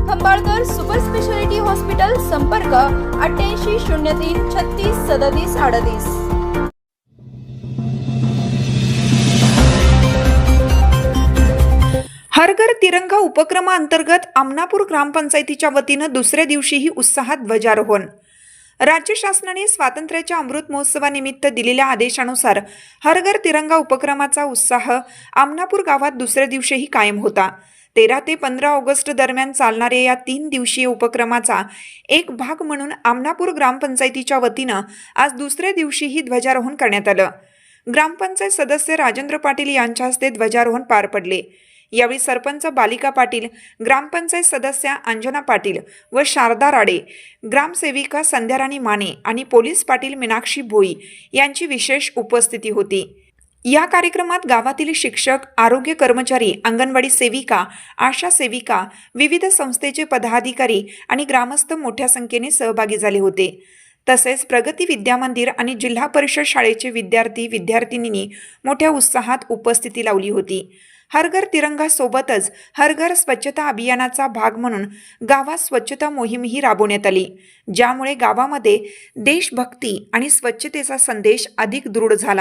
Khambalkar super speciality hospital संपर्क अठ्ठ्याऐंशी शून्य तीन छत्तीस सदतीस अडतीस. हर घर तिरंगा उपक्रमाअंतर्गत आमनापूर ग्रामपंचायतीच्या वतीनं दुसऱ्या दिवशीही उत्साहात ध्वजारोहण. राज्य शासनाने स्वातंत्र्याच्या अमृत महोत्सवानिमित्त दिलेल्या आदेशानुसार हर घर तिरंगा उपक्रमाचा उत्साह आमनापूर गावात दुसऱ्या दिवशीही कायम होता. तेरा ते पंधरा ऑगस्ट दरम्यान चालणाऱ्या या तीन दिवसीय उपक्रमाचा एक भाग म्हणून आमनापूर ग्रामपंचायतीच्या वतीनं आज दुसऱ्या दिवशीही ध्वजारोहण करण्यात आलं. ग्रामपंचायत सदस्य राजेंद्र पाटील यांच्या हस्ते ध्वजारोहण पार पडले. यावेळी सरपंच बालिका पाटील ग्रामपंचायत सदस्या अंजना पाटील व शारदा राडे ग्रामसेविका संध्याराणी माने आणि पोलीस पाटील मीनाक्षी भोई यांची विशेष उपस्थिती होती. या कार्यक्रमात गावातील शिक्षक आरोग्य कर्मचारी अंगणवाडी सेविका आशा सेविका विविध संस्थेचे पदाधिकारी आणि ग्रामस्थ मोठ्या संख्येने सहभागी झाले होते. तसेच प्रगती विद्यामंदिर आणि जिल्हा परिषद शाळेचे विद्यार्थी विद्यार्थिनींनी मोठ्या उत्साहात उपस्थिती लावली होती. हर घर तिरंगा सोबतच हर घर स्वच्छता अभियानाचा भाग म्हणून गावात स्वच्छता मोहीमही राबवण्यात आली ज्यामुळे गावामध्ये देशभक्ती आणि स्वच्छतेचा संदेश अधिक दृढ झाला.